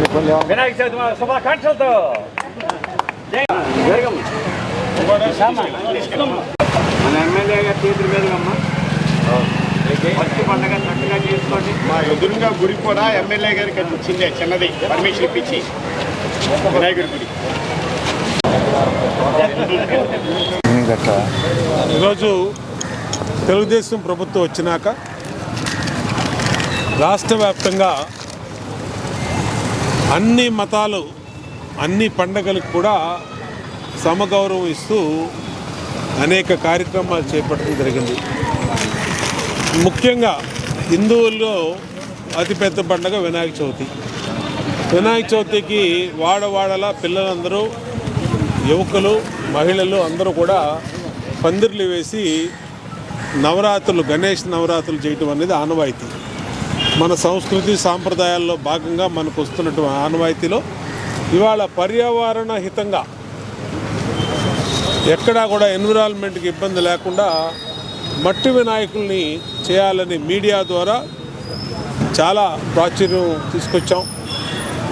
వినాయక చవితి శుభాకాంక్షలతో. మన ఎమ్మెల్యే గారి చేతుల మీదుగమ్మా. ఫస్ట్ పండగ చక్కగా చేసుకోండి. మా ఎదురుగా గుడి కూడా ఎమ్మెల్యే గారికి అది ఇచ్చిందే చిన్నది. పర్మిషన్ ఇప్పించి వినాయకుడి గుడి. ఈరోజు తెలుగుదేశం ప్రభుత్వం వచ్చినాక రాష్ట్ర వ్యాప్తంగా అన్ని మతాలు అన్ని పండగలకు కూడా సమగౌరవం ఇస్తూ అనేక కార్యక్రమాలు చేపట్టడం జరిగింది. ముఖ్యంగా హిందువుల్లో అతిపెద్ద పండగ వినాయక చవితి. వినాయక చవితికి వాడవాడల పిల్లలందరూ యువకులు మహిళలు అందరూ కూడా పందిర్లు వేసి నవరాత్రులు గణేష్ నవరాత్రులు చేయటం అనేది ఆనవాయితీ. మన సంస్కృతి సాంప్రదాయాల్లో భాగంగా మనకు వస్తున్నటువంటి ఆనవాయితీలో ఇవాళ పర్యావరణ హితంగా ఎక్కడా కూడా ఎన్విరాన్మెంట్కి ఇబ్బంది లేకుండా మట్టి వినాయకుల్ని చేయాలని మీడియా ద్వారా చాలా ప్రాచుర్యం తీసుకొచ్చాం.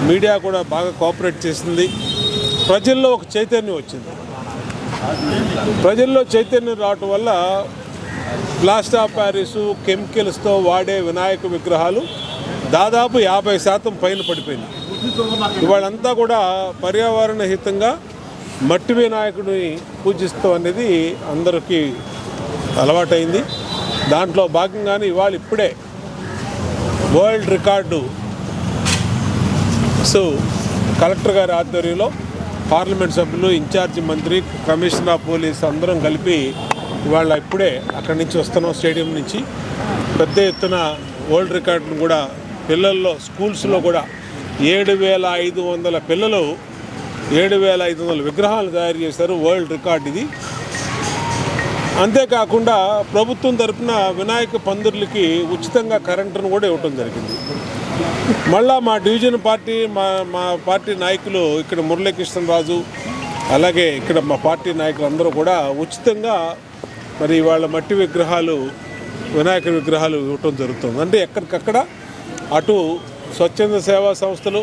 మీడియా కూడా బాగా కోఆపరేట్ చేసింది. ప్రజల్లో ఒక చైతన్యం వచ్చింది. ప్రజల్లో చైతన్యం రావటం వల్ల ప్లాస్టర్ ఆఫ్ ప్యారిస్ కెమికల్స్తో వాడే వినాయక విగ్రహాలు దాదాపు యాభై శాతం పైన పడిపోయింది ఇవాళంతా కూడా పర్యావరణ హితంగా మట్టి వినాయకుడిని పూజిస్తాం అనేది అందరికీ అలవాటైంది. దాంట్లో భాగంగానే ఇవాళ ఇప్పుడే వరల్డ్ రికార్డు. సో కలెక్టర్ గారి ఆధ్వర్యంలో పార్లమెంట్ సభ్యులు ఇన్ఛార్జి మంత్రి కమిషనర్ ఆఫ్ పోలీస్ అందరం కలిపి ఇవాళ ఇప్పుడే అక్కడి నుంచి వస్తున్నాం స్టేడియం నుంచి. పెద్ద ఎత్తున వరల్డ్ రికార్డును కూడా పిల్లల్లో స్కూల్స్లో కూడా ఏడు వేల ఐదు వందల పిల్లలు ఏడు వేల ఐదు వందల విగ్రహాలు తయారు చేశారు వరల్డ్ రికార్డ్ ఇది. అంతేకాకుండా ప్రభుత్వం తరపున వినాయక పందిర్లకి ఉచితంగా కరెంటును కూడా ఇవ్వటం జరిగింది. మళ్ళా మా డివిజన్ పార్టీ మా మా పార్టీ నాయకులు ఇక్కడ మురళీకృష్ణరాజు అలాగే ఇక్కడ మా పార్టీ నాయకులు అందరూ కూడా ఉచితంగా మరి వాళ్ళ మట్టి విగ్రహాలు వినాయక విగ్రహాలు ఇవ్వటం జరుగుతుంది. అంటే ఎక్కడికక్కడ అటు స్వచ్ఛంద సేవా సంస్థలు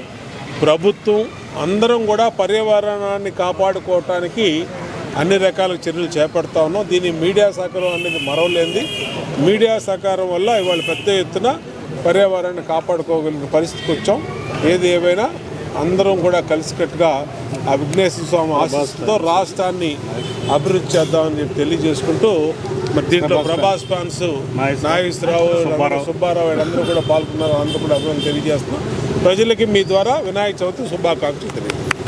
ప్రభుత్వం అందరం కూడా పర్యావరణాన్ని కాపాడుకోవటానికి అన్ని రకాల చర్యలు చేపడతా ఉన్నాం. దీని మీడియా సహకారం అనేది మరవలేంది మీడియా సహకారం వల్ల ఇవాళ పెద్ద ఎత్తున పర్యావరణాన్ని కాపాడుకోగలిగిన పరిస్థితికి వచ్చాం. ఏది ఏమైనా అందరం కూడా కలిసికట్టుగా ఆ విఘ్నేశ్వర స్వామి ఆశీస్సుతో రాష్ట్రాన్ని అభివృద్ధి చేద్దామని చెప్పి తెలియజేసుకుంటూ మరి దీంట్లో ప్రభాస్ ఫ్యాన్స్ నాగేశ్వరరావు సుబ్బారావు. వీళ్ళందరూ కూడా పాల్గొన్నారు. అందరూ కూడా అభివృద్ధి తెలియజేస్తున్నాం. ప్రజలకి మీ ద్వారా వినాయక చవితి శుభాకాంక్షలు తెలియజేస్తున్నాం.